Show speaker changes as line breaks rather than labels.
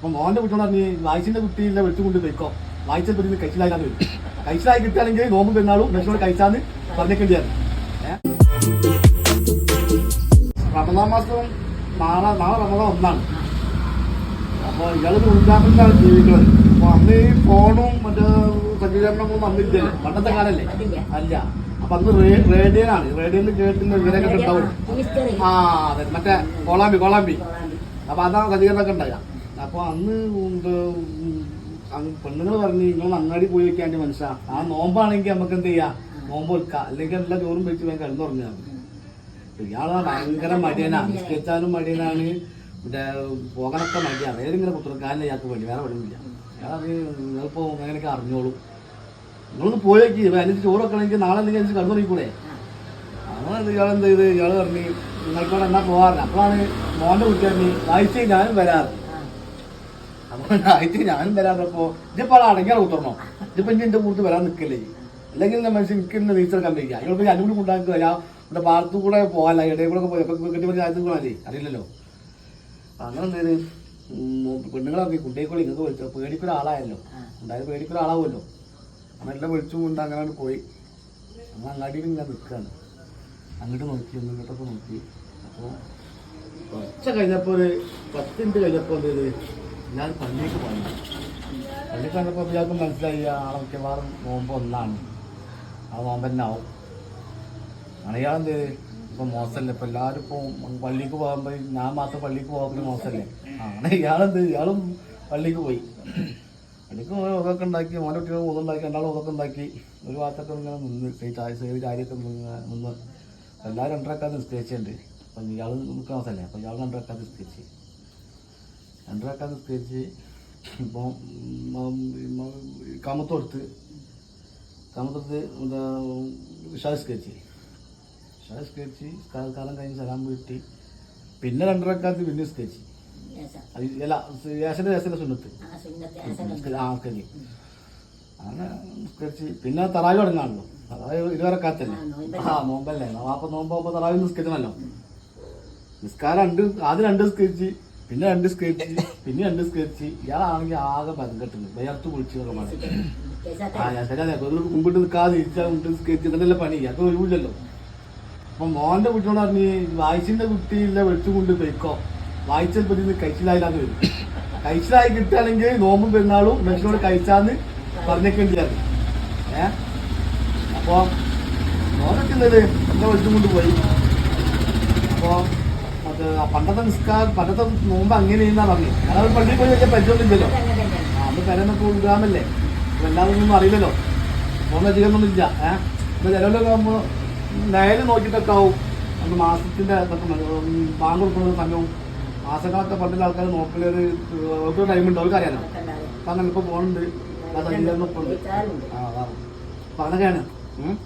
അപ്പൊ മോന്റെ കുട്ടിയോട് പറഞ്ഞു വായിച്ചിന്റെ കുട്ടിയിലെ വെച്ചുകൊണ്ട് വെക്കോ വായിച്ച പറ്റി കഴിച്ചിലാകാന്ന് വരും കഴിച്ചിലായി കിട്ടുകയാണെങ്കിൽ നോമ്പ് പെരുന്നാളും ലക്ഷ്മണോട് കഴിച്ചാന്ന് പറഞ്ഞേക്കേണ്ടിയാണ് റമദാൻ മാസം നാളെ നാളെ റമദാൻ ഒന്നാണ്. അപ്പൊ ഇയാൾ ഉദ്ഘാടനത്തിലാണ് ജീവിക്കുന്നത്. അപ്പൊ അന്ന് ഈ ഫോണും മറ്റേ സജ്ജീകരണമൊന്നും അന്നില്ലല്ലോ പണ്ടത്തെ കാലല്ലേ? അല്ല. അപ്പൊ അന്ന് റേഡിയോയിലാണ്. റേഡിയോയിൽ കേട്ടിട്ട് വിവരങ്ങൾ ഉണ്ടാവും. ആ അതെ. മറ്റേ കോളാമ്പി കോളാമ്പി. അപ്പൊ അതാണ് സജ്ജീകരണമൊക്കെ ഉണ്ടായ. അപ്പൊ അന്ന് പെണ്ണുങ്ങൾ പറഞ്ഞു നിങ്ങൾ അങ്ങാടി പോയി വെക്കാന്റെ മനസ്സാ. ആ നോമ്പാണെങ്കിൽ നമുക്ക് എന്ത് ചെയ്യാം? നോമ്പ് വെക്കാം. അല്ലെങ്കിൽ എല്ലാ ചോറും വെച്ച് വേഗം കിടന്നുറങ്ങാം ഇയാളാ ഭയങ്കര മടിയനാണ് നിസ്കരിച്ചാലും മടിയനാണ്. മറ്റേ പോകാനൊക്കെ മടിയാണ് ഇങ്ങനെ പുത്രക്കാരനെ ഇയാൾക്ക് വേണ്ടി വേറെ പണിയില്ല ഇയാളത് നിങ്ങളിപ്പോ അങ്ങനെയൊക്കെ അറിഞ്ഞോളൂ. നിങ്ങളൊന്ന് പോയി വെക്കി. അതിന് ചോറ് വെക്കണമെങ്കിൽ നാളെ എന്തെങ്കിലും അതിന് കിടന്നുറങ്ങിക്കൂടെ? അങ്ങനെ ഇയാൾ എന്ത് ചെയ്ത് ഇയാൾ പറഞ്ഞു നിങ്ങൾക്കോടെ എന്നാ പോകാറില്ല അപ്പോഴാണ് മോന്റെ കുട്ടി പറഞ്ഞു വായിച്ചേ ഞാനും വരാറ്. അപ്പൊ ആയിട്ട് വരാറപ്പോ ഇതിപ്പോ ആൾ അടങ്ങിയാൽ കൂട്ടണോ ഇതിപ്പോ ഇനി എന്റെ കൂട്ട് വരാൻ നിക്കല്ലേ? അല്ലെങ്കിൽ എന്റെ മനുഷ്യൻ എനിക്ക് ഇന്ന് റീസർ കമ്പിക്കുക അയാൾക്ക് ഞാൻ കൂടി കൊണ്ടാക്കി ഞാൻ ഇവിടെ പാടത്തു കൂടെ പോകാല്ല ഇടയിൽ കൂടെ പോയി. അപ്പൊ കെട്ടി പറഞ്ഞ ആദ്യത്തിൽ കൂടെ അറിയില്ലല്ലോ. അങ്ങനെ എന്ത് ചെയ്ത്? ഉം പെണ്ണുങ്ങളൊക്കെ കുട്ടിയെക്കൂടെ ഇങ്ങക്ക് വിളിച്ചു പേടിക്കൊരു ആളായല്ലോ. ഉണ്ടായത് പേടിക്കൊരു ആളാവുമല്ലോ. നല്ല വിളിച്ചു കൊണ്ട് അങ്ങനെ പോയി. അങ്ങനെ അങ്ങാടിയിൽ ഇങ്ങനെ നിൽക്കുകയാണ് അങ്ങോട്ട് നോക്കി ഇങ്ങോട്ടൊക്കെ നോക്കി. അപ്പോൾ കുറച്ച് കഴിഞ്ഞപ്പോൾ ഒരു പത്ത് മിനിറ്റ് കഴിഞ്ഞപ്പോൾ എന്ത് ഞാൻ പള്ളിക്ക് പോയി. പള്ളിക്ക് വന്നപ്പോൾ ഇയാൾക്ക് മനസ്സിലായി ആ മിക്കവാറും നോമ്പ് ഒന്നാണ്. ആ നോമ്പ് തന്നെ ആവും. ചെയ്ത്? ഇപ്പം മോശമല്ലേ? ഇപ്പം എല്ലാവരും ഇപ്പോൾ പള്ളിക്ക് പോകുമ്പോൾ ഞാൻ മാത്രം പള്ളിക്ക് പോകുന്നത് മോശമല്ലേ? അങ്ങനെ ഇയാളെന്ത് ഇയാളും പള്ളിക്ക് പോയി. പള്ളിക്ക് പോയി ഉതൊക്കെ ഉണ്ടാക്കി. മോനെ കുട്ടികൾ ഉതുണ്ടാക്കി രണ്ടാളും ഉതൊക്കെ ഉണ്ടാക്കി. ഒരു ഭാഗത്തൊക്കെ ഇങ്ങനെ നിന്ന് സേവ് ചാരിയൊക്കെ നിന്ന് എല്ലാവരും രണ്ടരക്കാതെ നിസ്കരിച്ചിട്ടുണ്ട് അപ്പം ഇയാൾ നിൽക്കാൻ അവസ്ഥയല്ലേ? അപ്പം ഇയാൾ രണ്ടരക്കാതെ നിസ്കരിച്ച്. രണ്ടരക്കാത്ത് നിസ്കരിച്ച് ഇപ്പോൾ കാമത്തോടുത്ത് കാമത്തോടുത്ത് എന്താ വിശ്വാസികരിച്ച് വിശ്വാസികരിച്ച് കാലം കഴിഞ്ഞ് സലാം വീട്ടി പിന്നെ രണ്ടരക്കാത്ത് പിന്നെ സ്കെച്ച് അല്ല യേശന്റെ സുന്നത്ത്. ആ നിസ്കരി അങ്ങനെ നിസ്കരിച്ച് പിന്നെ തറാവി തുടങ്ങാണല്ലോ. അതായത് ഇരുവരക്കാത്തല്ലേ ആ നോമ്പല്ലേ. നോമ്പ് നോമ്പ് തറാവി നിസ്കരിക്കണല്ലോ. നിസ്കാരം രണ്ട് ആദ്യം രണ്ട് നിസ്കരിച്ച് പിന്നെ രണ്ട് സ്കെച്ച് പിന്നെ രണ്ട് സ്കെച്ച് ഇയാളാണെങ്കിൽ ആകെ ബന്ധപ്പെട്ടുണ്ട് വയർത്ത് കുളിച്ച് എന്നൊക്കെ പറഞ്ഞു കുമ്പിട്ട് നിൽക്കാതെ ഇരിച്ചാൽ മുമ്പിട്ട് നിസ്കരിച്ച് ഇതല്ലേ പണി. അത് ഒഴിവില്ലല്ലോ. അപ്പൊ മോന്റെ കുട്ടിയോട് പറഞ്ഞ് വായിച്ചിന്റെ കുട്ടിയില്ല വെളിച്ചം വെച്ചുകൊണ്ട് വെക്കോ വായിച്ചാൽ പറ്റി കഴിച്ചിലായില്ലാന്ന് വരും. കഴിച്ചിലായി കിട്ടുകയാണെങ്കിൽ നോമ്പും പെരുന്നാളും മനുഷ്യനോട് കഴിച്ചാന്ന് പറഞ്ഞേക്കേണ്ടിയാണ് ഏ? അപ്പൊ നോമ്പൊക്കെ എന്തത് എന്റെ വെച്ചുകൊണ്ട് പോയി. അപ്പൊ പണ്ടത്തെ നിസ്കാരം പണ്ടത്തെ നോമ്പ് അങ്ങനെയെന്നാ പറഞ്ഞു കാരണം പള്ളിയിൽ പോയി വെച്ചാൽ പരിചയമൊന്നുമില്ലല്ലോ ആ അന്ന് പെരന്നൊക്കെ ഉൾഗ്രാമല്ലേ. അപ്പൊ എല്ലാവരും ഒന്നും അറിയില്ലല്ലോ. പോകുന്ന ഇല്ല ഏഹ് ഇപ്പൊ ചിലവരൊക്കെ ആകുമ്പോൾ നയൽ നോക്കിയിട്ടൊക്കെ ആവും. മതി. ഉം, ബാങ്ക് കൊടുക്കുന്ന സമയവും മാസങ്ങളൊക്കെ പണ്ടുള്ള ആൾക്കാർ നോക്കലൊരു ഒരു ടൈം ഉണ്ട്. അവർക്ക് അറിയാലോ. അപ്പൊ അങ്ങനെ ഇപ്പൊ പോകുന്നുണ്ട് അത് അതിന്റെ ഒപ്പം ഉണ്ട് ആ അതാണ്. അപ്പൊ. ഉം.